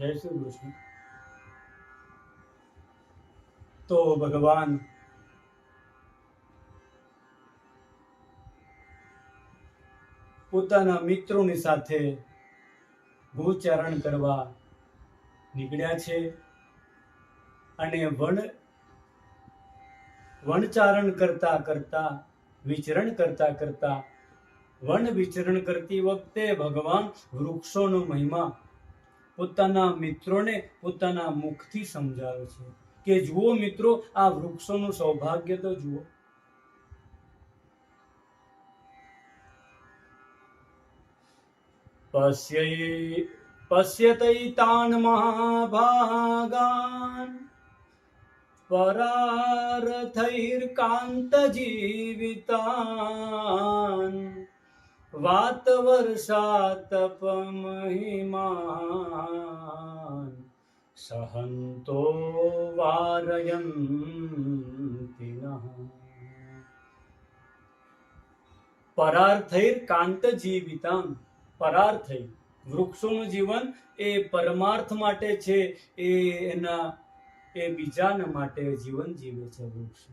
જય શ્રી કૃષ્ણ. તો ભગવાન, પોતાના મિત્રોની સાથે ગોચારણ કરવા નીકળ્યા છે અને વન, વનચારણ કરતા કરતા, વિચરણ કરતા કરતા, વન વિચરણ કરતી વખતે ભગવાન વૃક્ષોનો મહિમા પોતાના મિત્રોને પોતાના મુખથી સમજાવે છે. કે જુઓ મિત્રો, આ વૃક્ષોનું સૌભાગ્ય તો જુઓ. પશ્ય મહાભાગાન. વાત વર્ષાત પમહિમાન સહંતો વારયંતિ પરાર્થૈર કાંત જીવિતામ પરાર્થૈ વૃક્ષોનું જીવન એ પરમાર્થ માટે છે, એ એના, એ બીજાના માટે જીવન જીવે છે વૃક્ષો.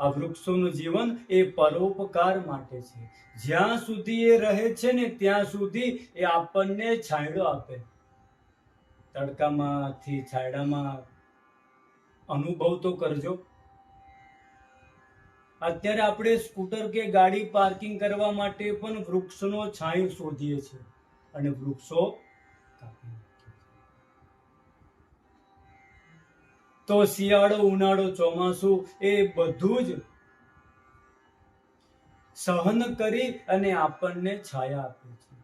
આ વૃક્ષોનું જીવન એ પરોપકાર માટે છે. જ્યાં સુધી એ રહે છે ને ત્યાં સુધી એ આપણને છાંયડો આપે. તડકામાંથી, છાંયડામાં અનુભવ તો કરજો. અત્યારે આપણે સ્કૂટર કે ગાડી પાર્કિંગ કરવા માટે પણ વૃક્ષનો છાંયો શોધીએ છીએ. અને વૃક્ષો કાપી તો શિયાળો, ઉનાળો ચોમાસું એ બધું જ સહન કરી અને આપણને છાયા આપે છે.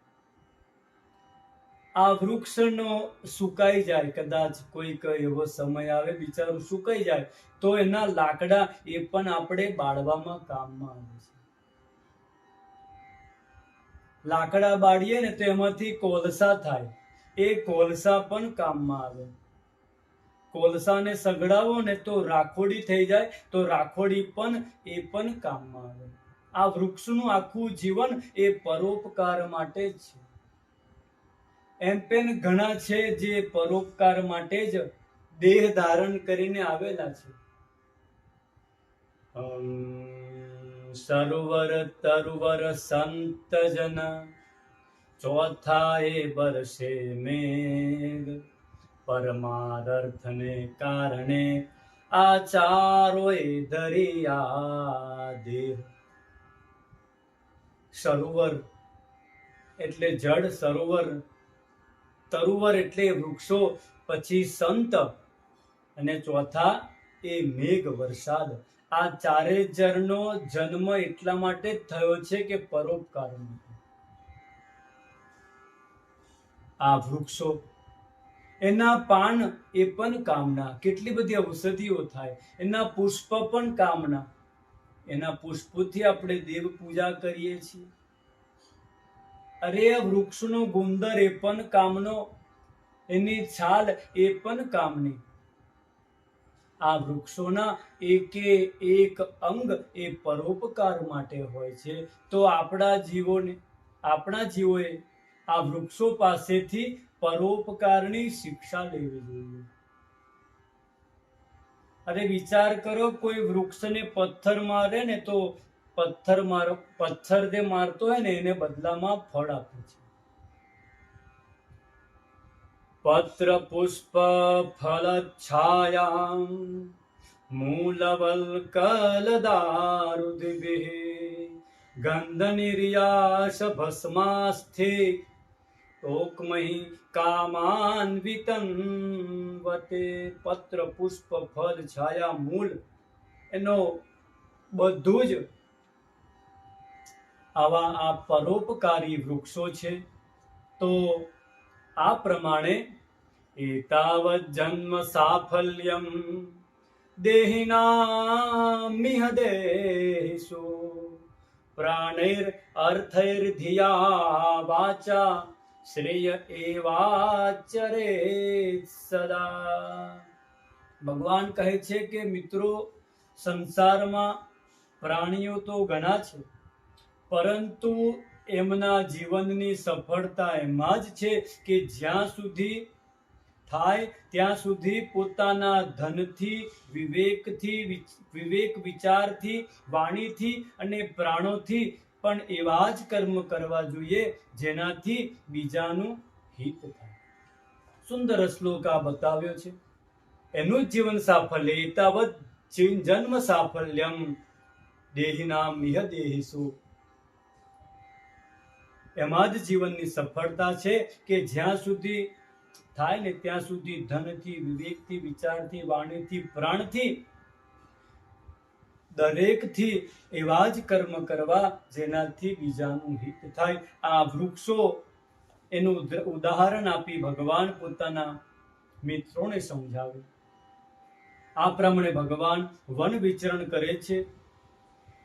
આ વૃક્ષનો સુકાઈ જાય, કદાચ કોઈક એવો સમય આવે, બિચારું સુકાઈ જાય, તો એના લાકડા એ પણ આપણે બાળવામાં કામમાં આવે છે. લાકડા બાળીએ ને તો એમાંથી કોલસા થાય, એ કોલસા પણ કામમાં આવે. કોલસાને સગડાવો ને તો રાખોડી થઈ જાય, તો રાખોડી પણ એ પણ કામમાં આવે. આ વૃક્ષનું આખું જીવન એ પરોપકાર માટે જ છે. એમ પેન ઘણા છે જે પરોપકાર માટે જ દેહ ધારણ કરીને આવેલા છે. સરોવર તરુવર સંત જન, ચોથા એ બરસે મેઘ. પરમારથને કારણે આ ચારોય દરિયા દેહ. સરોવર એટલે જળ, સરોવર. તરુવર એટલે વૃક્ષો, પછી સંત અને ચોથા એ મેઘ, વરસાદ. આ ચારે જળનો જન્મ એટલા માટે થયો છે કે પરોપકાર આ વૃક્ષો એના પાન એ પણ કામના. કેટલી બધી ઔષધિઓ થાય. એના પુષ્પ પણ કામના. એના પુષ્પોથી આપણે દેવ પૂજા કરીએ છીએ. અરે વૃક્ષનો ગુંદર એ પણ કામનો. એની છાલ એ પણ કામની. આ વૃક્ષોના એકે એક અંગ એ પરોપકાર માટે હોય છે. તો આપણા જીવોને, આપણા જીવોએ આ વૃક્ષો પાસેથી પરોપકારની શિક્ષા લેવી જોઈએ. અરે વિચાર કરો, કોઈ વૃક્ષને પથ્થર મારે ને તો પથ્થર મારો, પથ્થર જે મારતો હોય ને એને બદલામાં ફળ આપે છે. પત્ર, પુષ્પ, ફલ છાયામ મૂલવલ્કલદારુદિભિः ગંધ, નિર્યાસ, ભસ્માસ્થિ તોકમહી કામાન્વિતં વતે પત્ર પુષ્પ ફળ છાયા મૂળ. એનો બધું જ આવા આ પરોપકારી વૃક્ષો છે. તો આ પ્રમાણે એતાવત જન્મ સાફલ્યમ દેહિના મિહ દેહિષુ પ્રાણૈર અર્થૈર ધિયા વાચા શ્રેય એવાચરે સદા. ભગવાન કહે છે કે, મિત્રો, સંસારમાં પ્રાણીઓ તો ઘણા છે, પરંતુ એમના જીવનની સફળતા એમાં જ છે કે જ્યાં સુધી થાય, ત્યાં સુધી પોતાના ધનથી, વિવેકથી વિવેક વિચારથી, વાણીથી અને પ્રાણોથી પણ એવા જ કર્મ કરવા જોઈએ જેનાથી બીજાનું હિત થાય. સુંદર શ્લોક આ બતાવ્યો છે. એનું જીવન સાફલ્ય એતાવત જન્મ સાફલ્યમ દેહિનામ મિહ દેહિસુ એમાં જ જીવનની સફળતા છે કે જ્યાં સુધી થાય ને ત્યાં સુધી ધનથી, વિવેકથી, વિચારથી, વાણીથી, પ્રાણથી દરેકથી એવા જ કર્મ કરવા જેનાથી બીજાનું હિત થાય. આ વૃક્ષો એનું ઉદાહરણ આપી ભગવાન પોતાના મિત્રોને સમજાવે. આ પ્રમાણે ભગવાન વન વિચરણ કરે છે.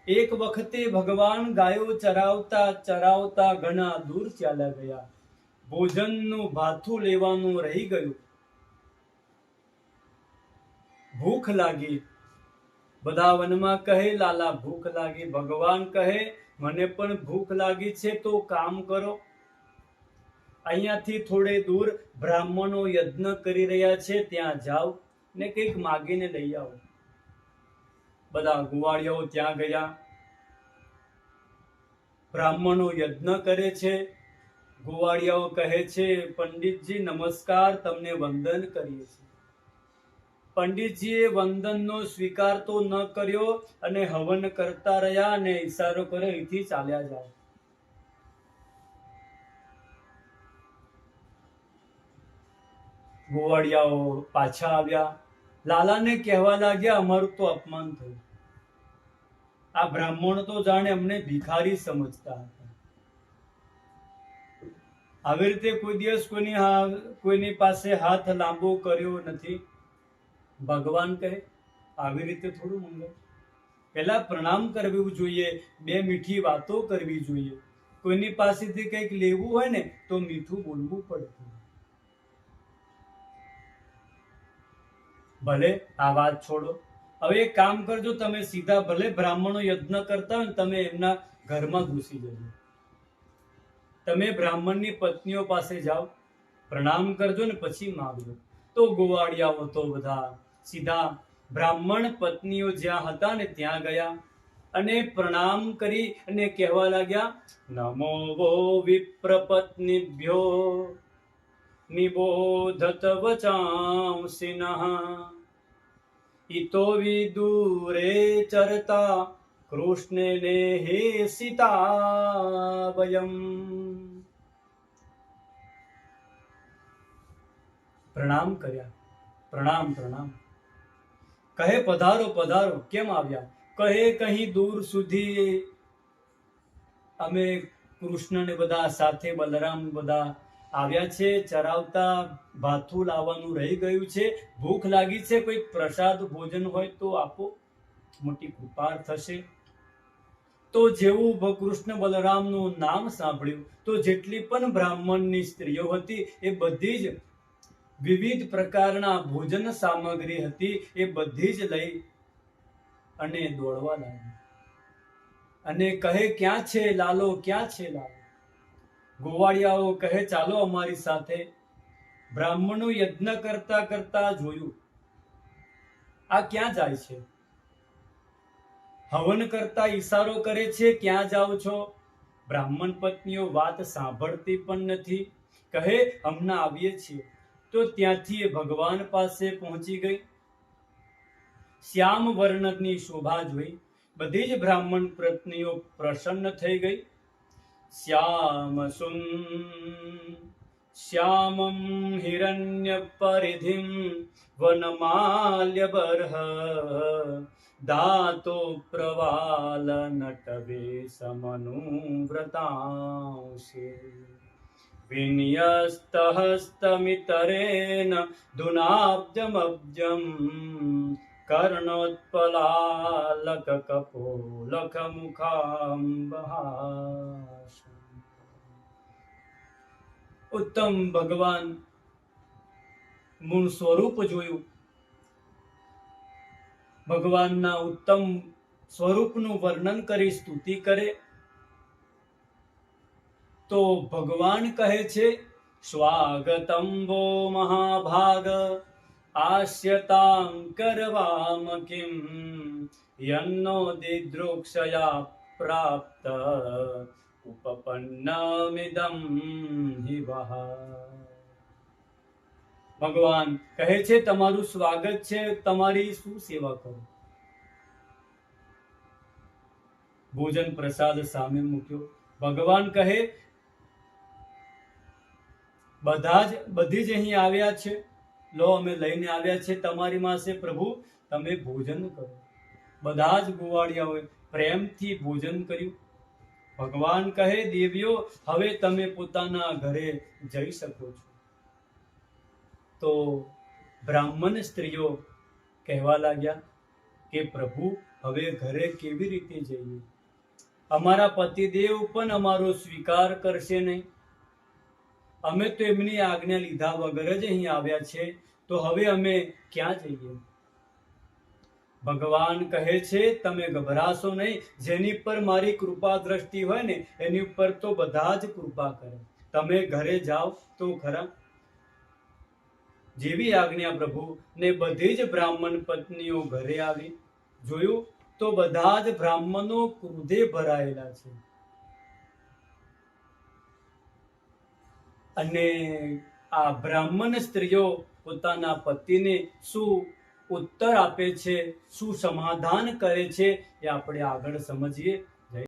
એક વખતે ભગવાન ગાયો ચરાવતા ચરાવતા ઘણા દૂર ચાલ્યા ગયા. ભોજનનું ભાથું લેવાનું રહી ગયું. ભૂખ લાગી. બધા વનમાં કહે, લાલા, ભૂખ લાગી. ભગવાન કહે, મને પણ ભૂખ લાગી છે, તો કામ કરો. અહીંયાથી થોડે દૂર બ્રાહ્મણો યજ્ઞ કરી રહ્યા છે. ત્યાં જાઓ ને કંઈક માગીને લઈ આવો. બધા ગુવાળિયાઓ ત્યાં ગયા. બ્રાહ્મણો યજ્ઞ કરે છે. ગુવાળિયાઓ કહે છે, પંડિતજી, નમસ્કાર, તમને વંદન કરીએ છીએ. પંડિતજીએ વંદનનો સ્વીકાર તો ન કર્યો અને હવન કરતા રહ્યા અને ઈશારો કર્યો અહીંથી ચાલ્યા જાય. ગોવાળિયાઓ પાછા આવ્યા. લાલાને કહેવા લાગ્યા, અમારું તો અપમાન થયું. આ બ્રાહ્મણ તો જાણે અમને ભિખારી સમજતા હતા. આવી રીતે કોઈ દિવસ કોઈની કોઈની પાસે હાથ લાંબો કર્યો નથી. ભગવાન કહે, આવી રીતે થોડું મંગે પહેલાં પ્રણામ કરવું જોઈએ, બે મીઠી વાતો કરવી જોઈએ. કોઈની પાસેથી કંઈક લેવું હોય ને, તો મીઠું બોલવું પડતું ભલે આ વાત છોડો. હવે એક કામ કરજો, તમે સીધા ભલે બ્રાહ્મણો યજ્ઞ કરતા હોય તમે એમના ઘરમાં ઘૂસી જજો. તમે બ્રાહ્મણની પત્નીઓ પાસે જાઓ, પ્રણામ કરજો ને પછી માગજો. તો ગોવાળિયાઓ તો બધા સીધા બ્રાહ્મણ પત્નીઓ જ્યાં હતા ને ત્યાં ગયા અને પ્રણામ કરી અને કહેવા લાગ્યા, નમો વો વિપ્રપત્નીભ્યો નિબોધત વચાંસિનઃ. ઈતો વિદુરે ચરતા કૃષ્ણને હે સીતા વયમ પ્રણામ કર્યા. પ્રણામ પ્રણામ. કહે પધારો પધારો, કેમ આવ્યા? કહે કહી દૂર સુધી. અમે કૃષ્ણને બધા સાથે બલરામ બધા આવ્યા છે, ચરાવતા ભાથું લાવવાનું રહી ગયું છે. ભૂખ લાગી છે, કોઈ પ્રસાદ ભોજન હોય તો આપો. મોટી કૃપા થશે. તો જેવું કૃષ્ણ બલરામનું નામ સાંભળ્યું, તો જેટલી પણ બ્રાહ્મણની સ્ત્રીઓ હતી, એ બધી જ વિવિધ પ્રકારના ભોજન સામગ્રી હતી એ બધી જ લઈ અને દોડવા લાગી અને કહે, ક્યાં છે લાલો? ક્યાં છે લાલો? ગોવાળિયાઓ કહે, ચાલો અમારી સાથે. બ્રાહ્મણો યજ્ઞ કરતા કરતા જોયું, આ ક્યાં જાય છે? હવન કરતા ઈશારો કરે છે, ક્યાં જાઓ છો? બ્રાહ્મણ પત્નીઓ વાત સાંભળતી પણ નથી. કહે, હમણાં આવીએ છીએ. તો ત્યાંથી એ ભગવાન પાસે પહોંચી ગઈ. શ્યામ વર્ણની શોભા જોઈ. બધી જ બ્રાહ્મણ પત્નીઓ પ્રસન્ન થઈ ગઈ. શ્યામ સુન, શ્યામમ હિરણ્ય પરિધિમ વનમાલ્ય બરહ દાતો પ્રવાલ નટવે સમનુવ્રતાંશે. વિન્યસ્તહસ્તમિતરેન धुनाब्जमब्जम् ઉત્તમ ભગવાન મૂળ સ્વરૂપ જોયું ભગવાનના ઉત્તમ સ્વરૂપનું વર્ણન કરી સ્તુતિ કરે તો ભગવાન કહે છે સ્વાગતમ વો મહાભાગ આસ્યતાં કરવામ કિમ યન્નો દિદૃક્ષયા પ્રાપ્ત ઉપપન્નમિદમ હિ વહ ભગવાન કહે છે તમારું સ્વાગત છે, તમારી શું સેવા કરું? ભોજન પ્રસાદ સામે મૂક્યો. ભગવાન કહે બધા જ, બધી જ અહીં આવ્યા છે. લો, અમે લઈને આવ્યા છે તમારી પાસે, પ્રભુ, તમે ભોજન કરો. બધા જ ગોવાળિયાઓએ પ્રેમથી ભોજન કર્યું. ભગવાન કહે, દેવીઓ, હવે તમે પોતાના ઘરે જઈ શકો છો. તો બ્રાહ્મણ સ્ત્રીઓ કહેવા લાગ્યા કે, પ્રભુ, હવે ઘરે કેવી રીતે જઈએ? અમારા પતિદેવ પણ અમારો સ્વીકાર કરશે નહીં. અમે તો એમની આજ્ઞા લીધા વગર જ અહીં આવ્યા છે. તો હવે અમે ક્યાં જઈએ? ભગવાન કહે છે, તમે ગભરાશો નહીં. જેની પર મારી કૃપા દ્રષ્ટિ હોય ને, એની ઉપર તો બધા જ કૃપા કરે. તમે ઘરે જાઓ તો ખરા. જેવી આજ્ઞા પ્રભુ ને બધી જ બ્રાહ્મણ પત્નીઓ ઘરે આવી. જોયું? તો બધા જ બ્રાહ્મણો ક્રોધે ભરાયેલા છે. અને આ બ્રાહ્મણ સ્ત્રીઓ પોતાના પતિને શું ઉત્તર આપે છે, શું સમાધાન કરે છે એ આપણે આગળ સમજીએ.